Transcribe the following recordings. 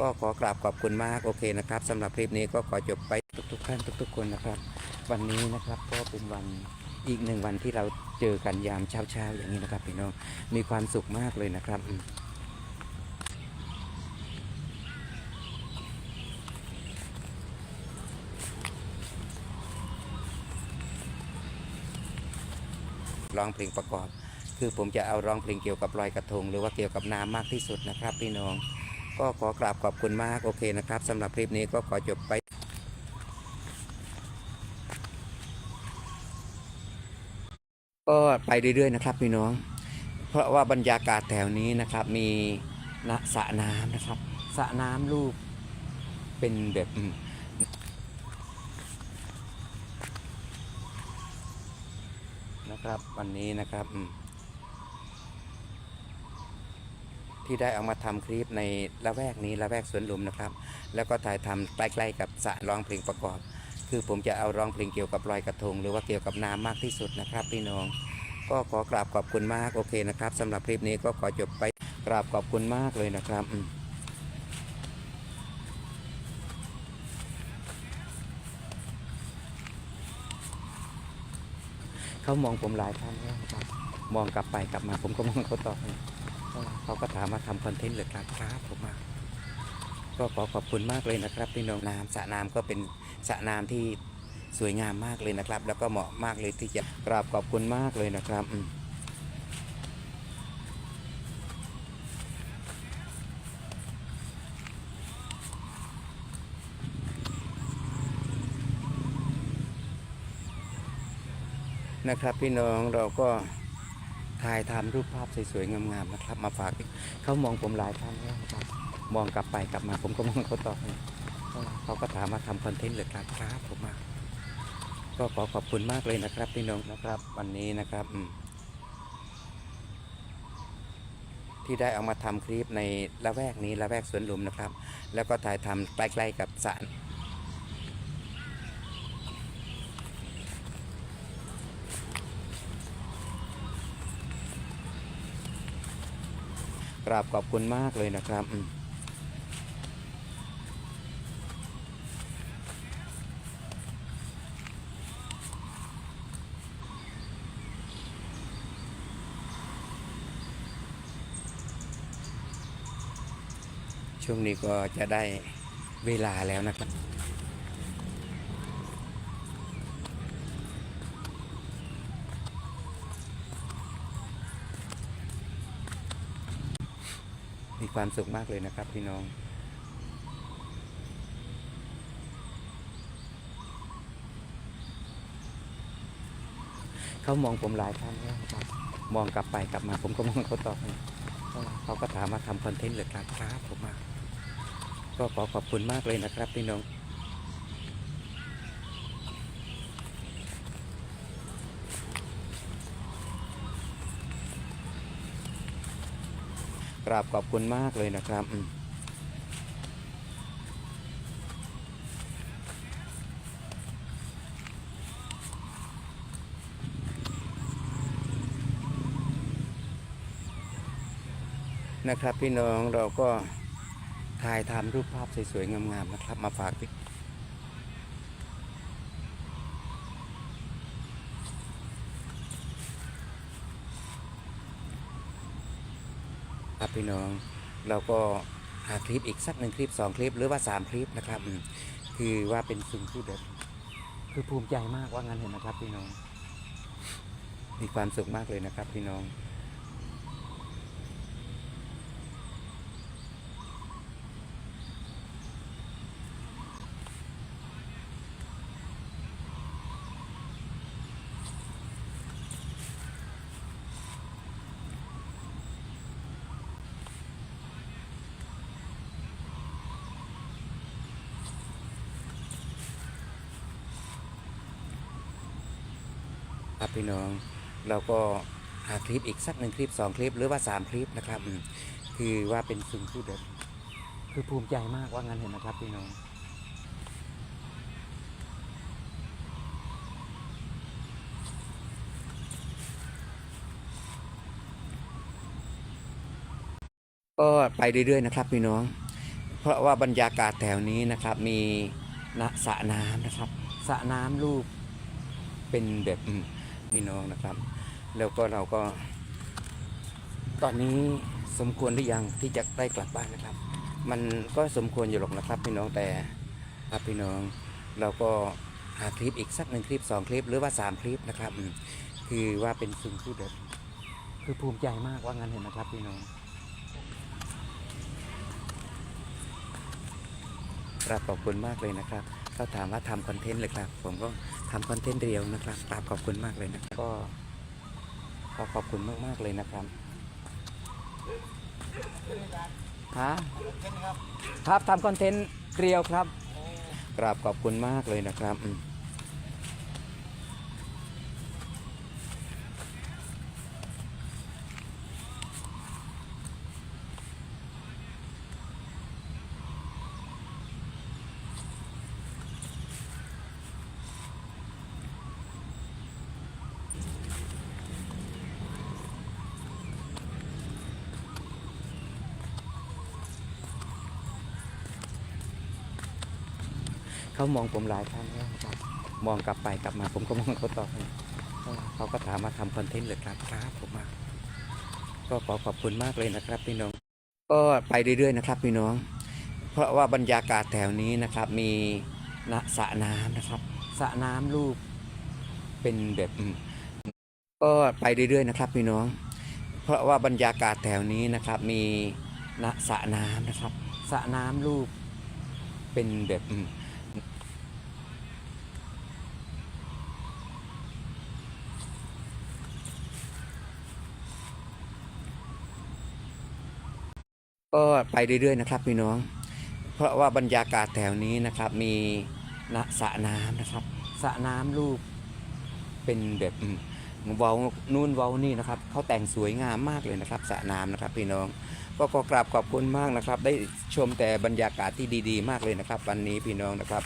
ก็ขอกราบขอบคุณมากโอเคนะครับสำหรับคลิปนี้ก็ขอจบไปทุกๆท่านทุกๆคนนะครับ วันนี้นะครับก็เป็นวันอีกหนึ่งวันที่เราเจอกันยามเช้าๆอย่างนี้นะครับพี่น้องมีความสุขมากเลยนะครับร้องเพลงประกอบ คือผมจะเอาร้องเพลงเกี่ยวกับลอยกระทง หรือว่าเกี่ยวกับน้ำมากที่สุดนะครับพี่น้อง ก็ขอกราบขอบคุณมากโอเคนะครับสำหรับคลิปนี้ก็ขอจบไปก็ไปเรื่อยๆนะครับพี่น้อง เพราะว่าบรรยากาศแถวนี้นะครับมีนะสระน้ำนะครับสระน้ำรูปเป็นแบบนะครับวันนี้นะครับอืม ที่ได้เอามาทำคลิปในละแวกนี้ละแวกสวนลุมนะครับ แล้วก็ถ่ายทำใกล้ๆกับสระร้องเพลงประกอบ คือผมจะเอาร้องเพลงเกี่ยวกับลอยกระทง หรือว่าเกี่ยวกับน้ำมากที่สุดนะครับพี่น้อง ก็ขอกราบขอบคุณมากโอเคนะครับสำหรับคลิปนี้ก็ขอจบไปกราบขอบคุณมากเลยนะครับเขามองผมหลายครั้งแล้วครับ มองกลับไปกลับมาผมก็มองเขาต่อ เขาก็ถามมาทำคอนเทนต์เหรือครับครับผมมาก็ขอขอบคุณมากเลยนะครับพี่น้องน้ำสระน้ำก็เป็นสระน้ำที่สวยงามมากเลยนะครับ แล้วก็เหมาะมากเลยที่จะกราบขอบคุณมากเลยนะครับนะครับพี่น้องเราก็ ถ่ายทำรูปภาพสวยๆงามๆนะครับ มาฝากเขามองผมหลายครั้งแล้วครับ มองกลับไปกลับมาผมก็มองเขาต่อเขาก็ถามมาทำคอนเทนต์เหรือครับครับผมมาก็ขอขอบคุณมากเลยนะครับพี่น้องนะครับ วันนี้นะครับ ที่ได้เอามาทำคลิปในละแวกนี้ละแวกสวนลุมนะครับ แล้วก็ถ่ายทำใกล้ๆกับสระ กราบขอบคุณมากเลยนะครับช่วงนี้ก็จะได้เวลาแล้วนะครับ มี ความสุขมากเลยนะครับพี่น้องเขามองผมหลายครั้งแล้วครับ มองกลับไปกลับมาผมก็มองเขาต่อเขาก็ถามมาทำคอนเทนต์เหรือครับครับผมมาก็ขอขอบคุณมากเลยนะครับพี่น้อง กราบขอบคุณมากเลยนะครับนะครับพี่น้องเราก็ถ่ายทำรูปภาพสวยๆงามๆนะครับ มาฝาก ครับพี่น้องเราก็หาคลิปอีกสักหนึ่งคลิปสองคลิปหรือว่าสามคลิปนะครับคือว่าเป็นสิ่งที่แบบคือภูมิใจมากว่างั้นเห็นนะครับพี่น้อง มีความสุขมากเลยนะครับพี่น้อง ครับพี่น้องเราก็หาคลิปอีกสักหนึ่งคลิปสองคลิปหรือว่าสามคลิปนะครับคือว่าเป็นสิ่งที่แบบคือภูมิใจมากว่างั้นเห็นนะครับพี่น้องก็ไปเรื่อยๆนะครับพี่น้อง เพราะว่าบรรยากาศแถวนี้นะครับมีนะสระน้ำนะครับสระน้ำรูปเป็นแบบ พี่น้องนะครับ แล้วก็เราก็ ตอนนี้สมควรหรือยังที่จะได้กลับบ้านนะครับ มันก็สมควรอยู่หรอกนะครับ พี่น้องแต่ครับพี่น้องเราก็หาคลิปอีกสักหนึ่งคลิปสองคลิปหรือว่าสามคลิปนะครับ คือว่าเป็นสิ่งที่แบบคือภูมิใจมากว่างั้นเห็นนะครับพี่น้องกราบขอบคุณมากเลยนะครับเขาถามว่าทำคอนเทนต์เลยครับ ผมก็ ทำคอนเทนต์เรียวนะครับกราบขอบคุณมากเลยนะครับก็ขอขอบคุณมากมากเลยนะครับฮะครับทำคอนเทนต์เกลียวครับกราบขอบคุณมากเลยนะครับอืม เขามองผมหลายครั้งแล้วครับมองกลับไปกลับมาผมก็มองเขาตอบเขาก็ถามมาทำคอนเทนต์เลยครับครับผมมาก็ขอขอบคุณมากเลยนะครับพี่น้อง ก็ไปเรื่อยๆนะครับพี่น้อง เพราะว่าบรรยากาศแถวนี้นะครับ มีนะสระน้ำนะครับสระน้ำรูปเป็นแบบก็ไปเรื่อยๆนะครับพี่น้อง เพราะว่าบรรยากาศแถวนี้นะครับ มีนะสระน้ำนะครับสระน้ำรูปเป็นแบบอืม ก็ไปเรื่อยๆนะครับพี่น้อง เพราะว่าบรรยากาศแถวนี้นะครับ มีนะสระน้ำนะครับสระน้ำรูปเป็นแบบเวานู่นเวานี่นะครับเขาแต่งสวยงามมากเลยนะครับสระน้ำนะครับพี่น้องก็ขอกราบขอบคุณมากนะครับ ได้ชมแต่บรรยากาศที่ดี ๆ มากเลยนะครับ วันนี้พี่น้องนะครับ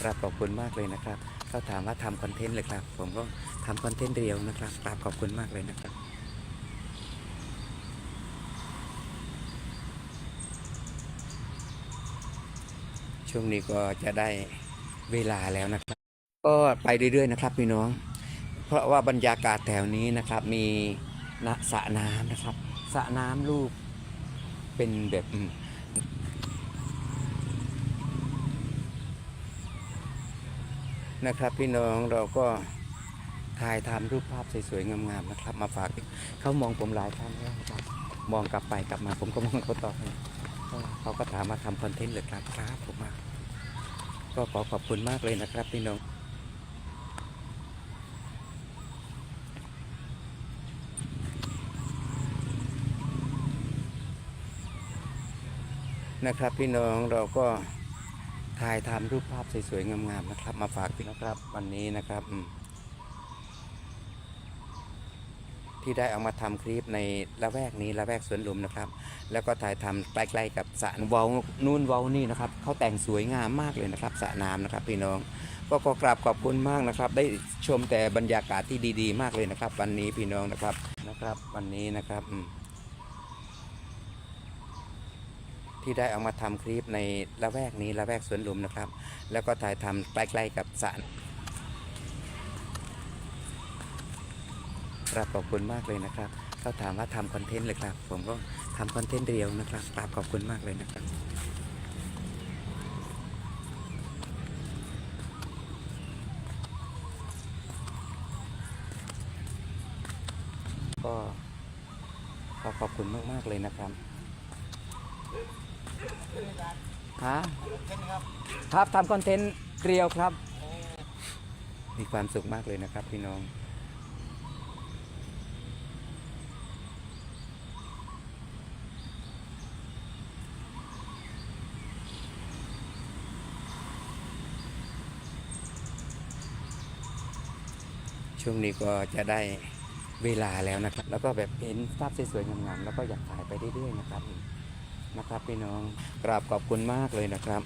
กราบขอบคุณมากเลยนะครับเขาถามว่าทำคอนเทนต์เลยครับ ผมก็ทำคอนเทนต์เรียวนะครับกราบขอบคุณมากเลยนะครับ ช่วงนี้ก็จะได้เวลาแล้วนะครับ ก็ไปเรื่อยๆนะครับพี่น้อง เพราะว่าบรรยากาศแถวนี้นะครับ มีนะสระน้ำนะครับสระน้ำรูปเป็นแบบนะครับพี่น้องเราก็ถ่ายทำรูปภาพสวยๆงามๆนะครับ มาฝากเขามองผมหลายครั้งแล้วครับมองกลับไปกลับมาผมก็มองเขาต่อ เขาก็ถามมาทำคอนเทนต์เลยครับครับผมมาก็ขอขอบคุณมากเลยนะครับพี่น้องนะครับพี่น้องเราก็ถ่ายทำรูปภาพสวยๆงามๆนะครับ มาฝากพี่นะครับ วันนี้นะครับอืม ที่ได้เอามาทำคลิปในละแวกนี้ละแวกสวนลุมนะครับ แล้วก็ถ่ายทำใกล้ๆกับสระเวานู่นเวานี่นะครับเขาแต่งสวยงามมากเลยนะครับสระน้ำนะครับพี่น้อง ก็ขอกราบขอบคุณมากนะครับ ได้ชมแต่บรรยากาศที่ดี ๆ มากเลยนะครับ วันนี้พี่น้องนะครับนะครับ วันนี้นะครับที่ได้เอามาทำคลิปในละแวกนี้ละแวกสวนลุมนะครับ แล้วก็ถ่ายทำใกล้ๆกับสระ กราบขอบคุณมากเลยนะครับเขาถามว่าทำคอนเทนต์เลยครับ ผมก็ทำคอนเทนต์เรียวนะครับกราบขอบคุณมากเลยนะครับก็ขอขอบคุณมากๆเลยนะครับฮะครับทำคอนเทนต์เกลียวครับ มีความสุขมากเลยนะครับพี่น้อง ช่วงนี้ก็จะได้เวลาแล้วนะครับ แล้วก็แบบเห็นภาพสวยๆงามๆแล้วก็อยากถ่ายไปเรื่อยๆนะครับนะครับพี่น้องกราบขอบคุณมากเลยนะครับ